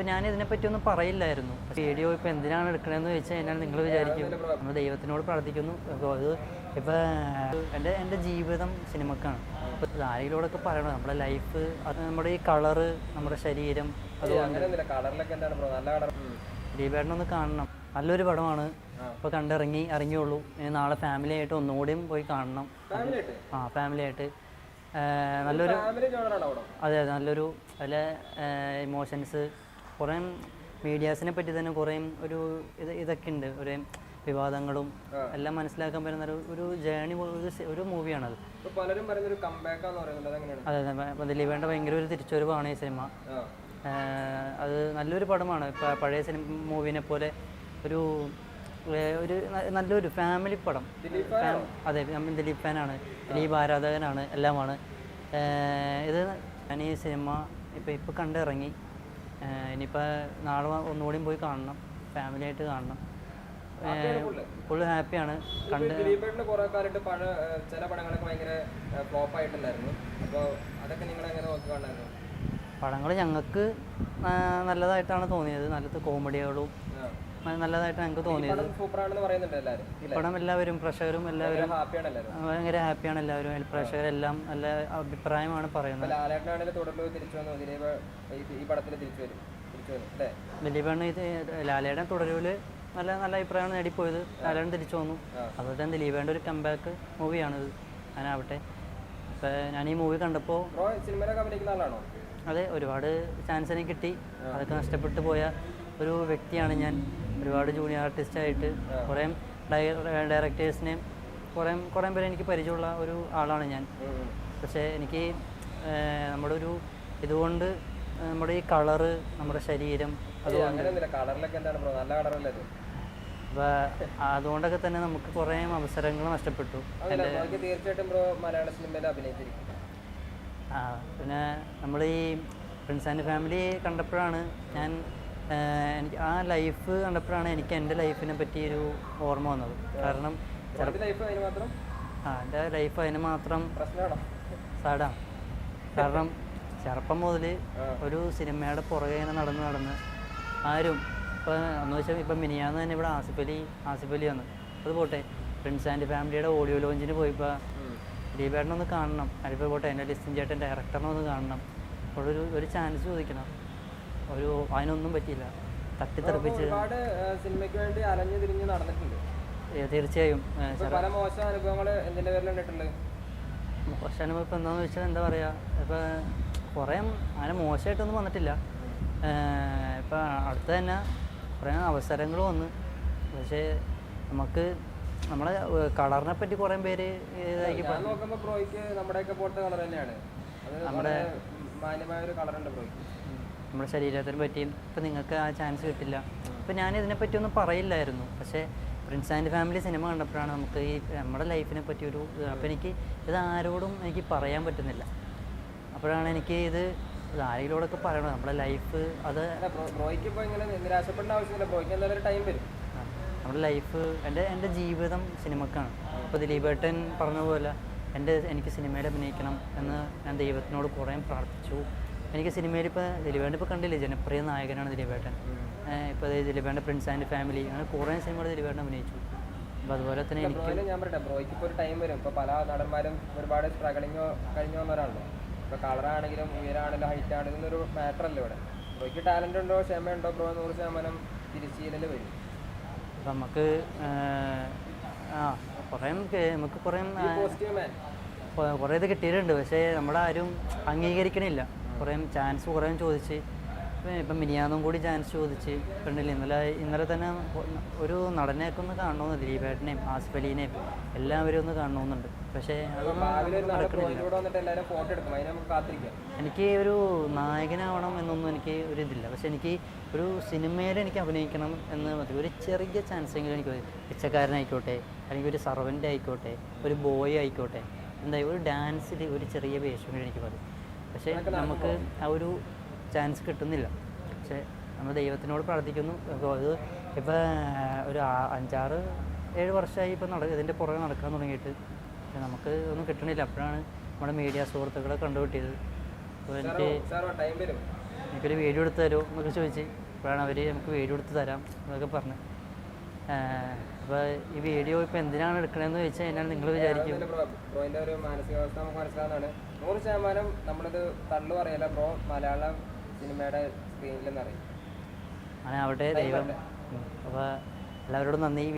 ഇപ്പം ഞാൻ ഇതിനെപ്പറ്റി ഒന്നും പറയില്ലായിരുന്നു. വീഡിയോ ഇപ്പോൾ എന്തിനാണ് എടുക്കണമെന്ന് ചോദിച്ചാൽ കഴിഞ്ഞാൽ നിങ്ങൾ വിചാരിക്കും. നമ്മൾ ദൈവത്തിനോട് പ്രാർത്ഥിക്കുന്നു. അപ്പോൾ അത് ഇപ്പൊ എന്റെ എന്റെ ജീവിതം സിനിമക്കാണ്. അപ്പൊ ആരെങ്കിലോടൊക്കെ പറയണം? നമ്മുടെ ലൈഫ് അത് നമ്മുടെ ഈ കളറ് നമ്മുടെ ശരീരം അതുകൊണ്ട് ദീപേട്ടനൊന്ന് കാണണം. നല്ലൊരു പടമാണ്. ഇപ്പോൾ കണ്ടിറങ്ങി ഇറങ്ങിയുള്ളൂ. ഇനി നാളെ ഫാമിലി ആയിട്ട് ഒന്നുകൂടിയും പോയി കാണണം. ആ ഫാമിലി ആയിട്ട്. നല്ലൊരു അതെ അതെ നല്ലൊരു നല്ല ഇമോഷൻസ് കുറേ മീഡിയാസിനെ പറ്റി തന്നെ കുറേ ഒരു ഇത് ഇതൊക്കെ ഉണ്ട്. ഒരു വിവാദങ്ങളും എല്ലാം മനസ്സിലാക്കാൻ പറ്റുന്ന ഒരു ഒരു ജേണി ഒരു മൂവിയാണത് പലരും പറയുന്ന ഒരു അതെ അതെ. ദിലീപേണ്ട ഭയങ്കര ഒരു തിരിച്ചുവരവാണ് ഈ സിനിമ അത് നല്ലൊരു പടമാണ്. പഴയ സിനിമ മൂവിനെ പോലെ ഒരു ഒരു നല്ലൊരു ഫാമിലി പടം. അതെ നമ്മൾ ദിലീപ് ഫാനാണ്. ദിലീപ് ആരാധകനാണ് എല്ലാമാണ്. ഇത് ഞാൻ ഈ സിനിമ ഇപ്പം ഇപ്പോൾ കണ്ടിറങ്ങി. ഇനിയിപ്പോൾ നാളെ ഒന്നുകൂടിയും പോയി കാണണം. ഫാമിലി ആയിട്ട് കാണണം. ഫുള്ള് ഹാപ്പിയാണ് കണ്ട് കുറെ പഴ ചില പടങ്ങളൊക്കെ ഭയങ്കര ഫ്ലോപ്പ് ആയിട്ടുണ്ടായിരുന്നു. അപ്പോൾ അതൊക്കെ നിങ്ങൾ എങ്ങനെ നോക്കി കാണായിരുന്നു പടങ്ങൾ ഞങ്ങൾക്ക് നല്ലതായിട്ടാണ് തോന്നിയത്. നല്ല കോമഡികളും. നല്ലതായിട്ട് ഞങ്ങൾക്ക് തോന്നിയത്. സൂപ്പറാണെന്ന് പറയുന്നുണ്ട് എല്ലാവരും ഈ പടം എല്ലാവരും പ്രേക്ഷകരും എല്ലാവരും ഹാപ്പിയാണ് എല്ലാവരും ഭയങ്കര ഹാപ്പിയാണ് എല്ലാവരും. പ്രഷകരെല്ലാം നല്ല അഭിപ്രായമാണ് പറയുന്നത്. ലാലേട്ടനാണെങ്കിൽ തുടർന്ന് തിരിച്ചു വന്നു. ദിലീപ് ഈ- പടത്തിൽ തിരിച്ചു വരും. തിരിച്ചു വരും അല്ലേ? ദിലീപാണ് ഇത് ലാലേട്ടൻ തുടരൂൽ നല്ല നല്ല അഭിപ്രായമാണ് നേടിപ്പോയത്. ലാലയാണ് തിരിച്ചു വന്നു. അതുപോലെ തന്നെ ദിലീപേന്റെ ഒരു കമ്പാക്ക് മൂവിയാണിത് അങ്ങനാവട്ടെ ഇപ്പം ഞാൻ ഈ മൂവി കണ്ടപ്പോൾ ബ്രോ സിനിമയിലൊക്കെ അഭിനയിക്കുന്ന ആളാണോ അതെ ഒരുപാട് ചാൻസ് എനിക്ക് കിട്ടി. അതൊക്കെ നഷ്ടപ്പെട്ടു പോയ ഒരു വ്യക്തിയാണ് ഞാൻ. ഒരുപാട് ജൂനിയർ ആർട്ടിസ്റ്റ് ആയിട്ട് കുറേ ഡയറക്ടേഴ്സിനെയും കുറേ കുറേ പേരെ എനിക്ക് പരിചയമുള്ള ഒരു ആളാണ് ഞാൻ. പക്ഷേ എനിക്ക് നമ്മുടെ ഒരു ഇതുകൊണ്ട് നമ്മുടെ ഈ കളറ് നമ്മുടെ ശരീരം അതുകൊണ്ട് അതുകൊണ്ടൊക്കെ തന്നെ നമുക്ക് കുറേ അവസരങ്ങൾ നഷ്ടപ്പെട്ടു. തീർച്ചയായിട്ടും ബ്രോ മലയാള സിനിമയിൽ അഭിനയിച്ചിരിക്കും. ആ, പിന്നെ നമ്മൾ ഈ ഫ്രണ്ട്സ് ആൻഡ് ഫാമിലി കണ്ടപ്പോഴാണ് ഞാൻ എനിക്ക് ആ ലൈഫ് കണ്ടപ്പോഴാണ് എനിക്ക് എന്റെ ലൈഫിനെ പറ്റി ഒരു ഓർമ്മ വന്നത്. കാരണം ആ എന്റെ ലൈഫ് അതിന് മാത്രം സാഡാ സാഡാണ് കാരണം ചെറുപ്പം മുതൽ ഒരു സിനിമയുടെ പുറകെ ഇങ്ങനെ നടന്ന് നടന്ന് ആരും ഇപ്പോൾ എന്ന് വെച്ചാൽ ഇപ്പം മിനിയാന്ന് തന്നെ ഇവിടെ ആസിഫ് അലി ആസിഫ് അലി വന്നു. അത് പോട്ടെ ഫ്രണ്ട്സ് ആൻഡ് ഫാമിലിയുടെ ഓഡിയോ ലോഞ്ചിന് പോയപ്പോൾ ദീപേട്ടനൊന്ന് കാണണം. അതിപ്പോൾ പോട്ടെ എന്റെ ലിസ്റ്റിൻ ചേട്ടൻ ഡയറക്ടറിനെ ഒന്ന് കാണണം. അപ്പോൾ ഒരു ഒരു ചാൻസ് ചോദിക്കണം. ഒരു അതിനൊന്നും പറ്റിയില്ല. തട്ടിത്തെറിപ്പിച്ച് ഒരുപാട് സിനിമയ്ക്ക് വേണ്ടി അലഞ്ഞു തിരിഞ്ഞ് നടന്നിട്ടുണ്ട്. തീർച്ചയായും. പല മോശം അനുഭവങ്ങൾ എന്തിന്റെ പേരിൽ കണ്ടിട്ടുള്ളത് മോശം അനുഭവം ഇപ്പം എന്താണെന്ന് വെച്ചാൽ എന്താ പറയുക ഇപ്പം കുറേ അങ്ങനെ മോശമായിട്ടൊന്നും വന്നിട്ടില്ല. ഇപ്പം അടുത്ത് തന്നെ കുറേ അവസരങ്ങൾ വന്ന്. പക്ഷേ നമുക്ക് നമ്മളെ കളറിനെ പറ്റി കുറേ പേര് ഇതാക്കി ഞാൻ നോക്കുമ്പോ ബ്രോയ്ക്ക് നമ്മുടെയൊക്കെ പോലത്തെ കളർ തന്നെയാണ്. നമ്മുടെ മാന്യമായ ഒരു ബ്രോയ്ക്ക്. നമ്മുടെ ശരീരത്തിന് പറ്റിയും ഇപ്പം നിങ്ങൾക്ക് ആ ചാൻസ് കിട്ടില്ല. അപ്പം ഞാൻ ഇതിനെപ്പറ്റി ഒന്നും പറയില്ലായിരുന്നു. പക്ഷേ പ്രിൻസ് ആൻഡ് ഫാമിലി സിനിമ കണ്ടപ്പോഴാണ് നമുക്ക് ഈ നമ്മുടെ ലൈഫിനെ പറ്റി ഒരു അപ്പം എനിക്ക് ഇത് ആരോടും എനിക്ക് പറയാൻ പറ്റുന്നില്ല. അപ്പോഴാണ് എനിക്ക് ഇത് ആരെങ്കിലോടൊക്കെ പറയണം നമ്മുടെ ലൈഫ് അത് ബ്രോയ്ക്ക് ഇങ്ങനെ നിരാശപ്പെടേണ്ട ആവശ്യമില്ല. ബ്രോയ്ക്ക് എന്തായാലും ടൈം വരും. നമ്മുടെ ലൈഫ് എന്റെ എന്റെ ജീവിതം സിനിമക്കാണ്. ഇപ്പോൾ ദിലീപേട്ടൻ പറഞ്ഞ പോലെ എന്റെ എനിക്ക് സിനിമയിൽ അഭിനയിക്കണം എന്ന് ഞാൻ ദൈവത്തിനോട് കുറേ പ്രാർത്ഥിച്ചു. എനിക്ക് സിനിമയിൽ ഇപ്പോൾ ദിലീപേട്ടൻ ഇപ്പോൾ കണ്ടില്ലേ? ജനപ്രിയ നായകനാണ് ദിലീപേട്ടൻ. ഇപ്പോൾ ദിലീപേട്ടൻ പ്രിൻസ് ആൻഡ് ഫാമിലി അങ്ങനെ കുറേ സിനിമകൾ ദിലീപേട്ടൻ അഭിനയിച്ചു. അപ്പോൾ അതുപോലെ തന്നെ എനിക്ക് ഞാൻ പറയട്ടെ ബ്രോയ്ക്ക് ഇപ്പോൾ ഒരു ടൈം വരും. ഇപ്പോൾ പല നടന്മാരും ഒരുപാട് സ്ട്രഗിളിങ് കഴിഞ്ഞു വന്നവരാണല്ലോ. ഇപ്പോൾ കളറാണെങ്കിലും ഉയരാണെങ്കിലും ഹൈറ്റ് ആണെങ്കിലും ഒരു മാറ്റർ അല്ല ഇവിടെ? ബ്രോയ്ക്ക് ടാലന്റ് ഉണ്ടോ ക്ഷമയുണ്ടോ ബ്രോ നൂറ് ശതമാനം തിരിച്ചീലല് വരും? അപ്പം നമുക്ക് ആ കുറേ നമുക്ക് കുറേ കുറേ ഇത് കിട്ടിയിട്ടുണ്ട്. പക്ഷേ നമ്മളാരും ആരും അംഗീകരിക്കണില്ല. കുറേ ചാൻസ് കുറേ ചോദിച്ച്. ഇപ്പം മിനിയാന്നും കൂടി ചാൻസ് ചോദിച്ച്. കണ്ടില്ല ഇന്നലെ ഇന്നലെ തന്നെ ഒരു നടനെയൊക്കെ ഒന്ന് കാണണമെന്ന് ദിലീപേട്ടനെയും ആസിഫ് അലീനെയും എല്ലാവരും ഒന്ന് കാണണമെന്നുണ്ട്. പക്ഷേ അതൊന്നും എനിക്ക് ഒരു നായകനാവണം എന്നൊന്നും എനിക്ക് ഒരു ഇതില്ല. പക്ഷെ എനിക്ക് ഒരു സിനിമയിൽ എനിക്ക് അഭിനയിക്കണം എന്ന് മതി ഒരു ചെറിയ ചാൻസ് എങ്കിലും എനിക്ക്. പിച്ചക്കാരനായിക്കോട്ടെ അല്ലെങ്കിൽ ഒരു സർവന്റ് ആയിക്കോട്ടെ ഒരു ബോയ് ആയിക്കോട്ടെ എന്തായാലും ഒരു ഡാൻസിൽ ഒരു ചെറിയ വേഷം എനിക്ക് മതി. പക്ഷേ നമുക്ക് ആ ഒരു ചാൻസ് കിട്ടുന്നില്ല. പക്ഷേ നമ്മൾ ദൈവത്തിനോട് പ്രാർത്ഥിക്കുന്നു. അപ്പോൾ അത് ഇപ്പോൾ ഒരു അഞ്ചാറ് ഏഴ് വർഷമായി ഇപ്പോൾ നട ഇതിന്റെ പുറകെ നടക്കാൻ തുടങ്ങിയിട്ട്. പക്ഷേ നമുക്ക് ഒന്നും കിട്ടണില്ല. അപ്പോഴാണ് നമ്മുടെ മീഡിയ സുഹൃത്തുക്കളെ കണ്ടുപിട്ടിയത് അപ്പോൾ എനിക്ക് എനിക്കൊരു വീഡിയോ എടുത്ത് തരുമോ എന്നൊക്കെ ചോദിച്ച്. അപ്പോഴാണ് അവർ നമുക്ക് വീഡിയോ എടുത്ത് തരാം എന്നൊക്കെ പറഞ്ഞു. അപ്പോൾ ഈ വീഡിയോ ഇപ്പോൾ എന്തിനാണ് എടുക്കണമെന്ന് ചോദിച്ചാൽ കഴിഞ്ഞാൽ നിങ്ങൾ വിചാരിക്കും. ബ്രോയിന്റെ ഒരു മാനസികാവസ്ഥ നമുക്ക് മനസ്സിലാവുന്നതാണ്. നൂറ് ശതമാനം നമ്മളിത് തള്ളു പറയല്ല ബ്രോ മലയാളം സിനിമയുടെ സ്ക്രീനിൽ നിന്നറിയും അങ്ങനെ അവിടെ ദൈവം. അപ്പോൾ എല്ലാവരോടും നന്ദി.